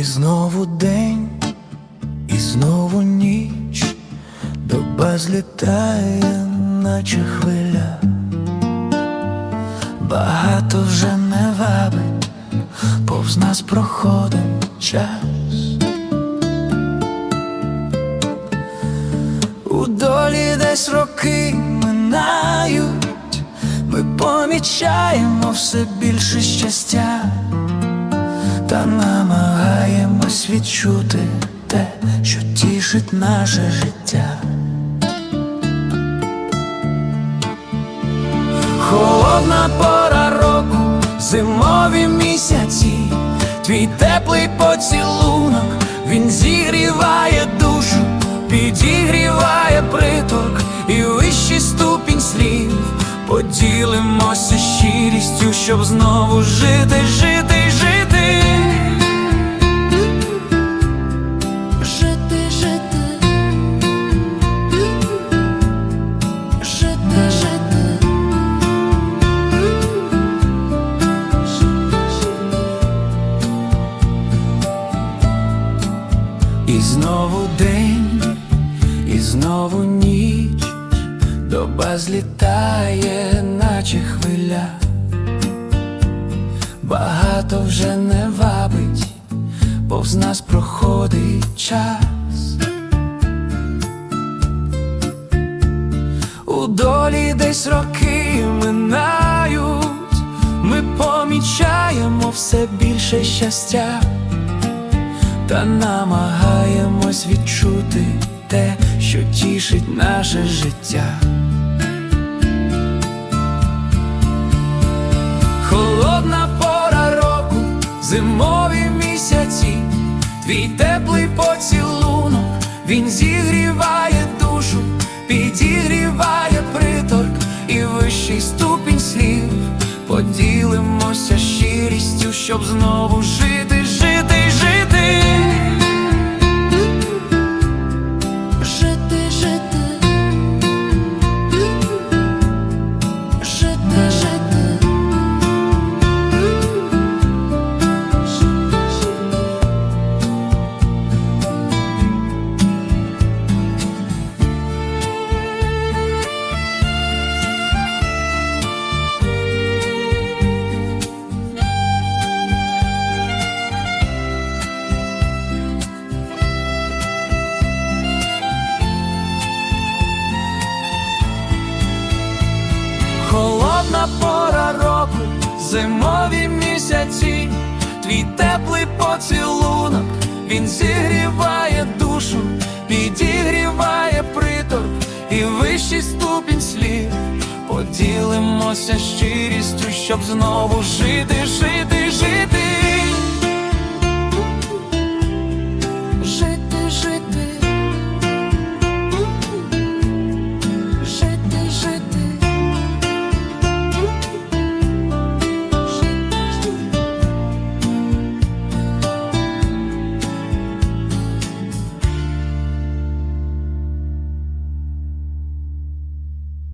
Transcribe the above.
І знову день, і знову ніч, доба злітає, наче хвиля. Багато вже не вабить, повз нас проходить час. У долі десь роки минають, ми помічаємо все більше щастя, та намагаємось відчути те, що тішить наше життя. Холодна пора року, зимові місяці, твій теплий поцілунок, він зігріває душу, підігріває приток і вищий ступінь слів. Поділимося щирістю, щоб знову жити, жити. Жити, І знову день, і знову ніч, доба злітає, наче хвиля. Багато вже не вабить, повз нас проходить час. У долі десь роки минають, ми помічаємо все більше щастя та намагаємось відчути те, що тішить наше життя. Холодна пора року, зимові місяці, твій теплий поцілунок, він зігріває душу, підігріває приторк і вищий ступінь слів. Поділимося щирістю, щоб знову жити, Холодна пора року, зимові місяці, твій теплий поцілунок, він зігріває душу, підігріває приток і вищий ступінь слів. Поділимося щирістю, щоб знову жити, жити, жити.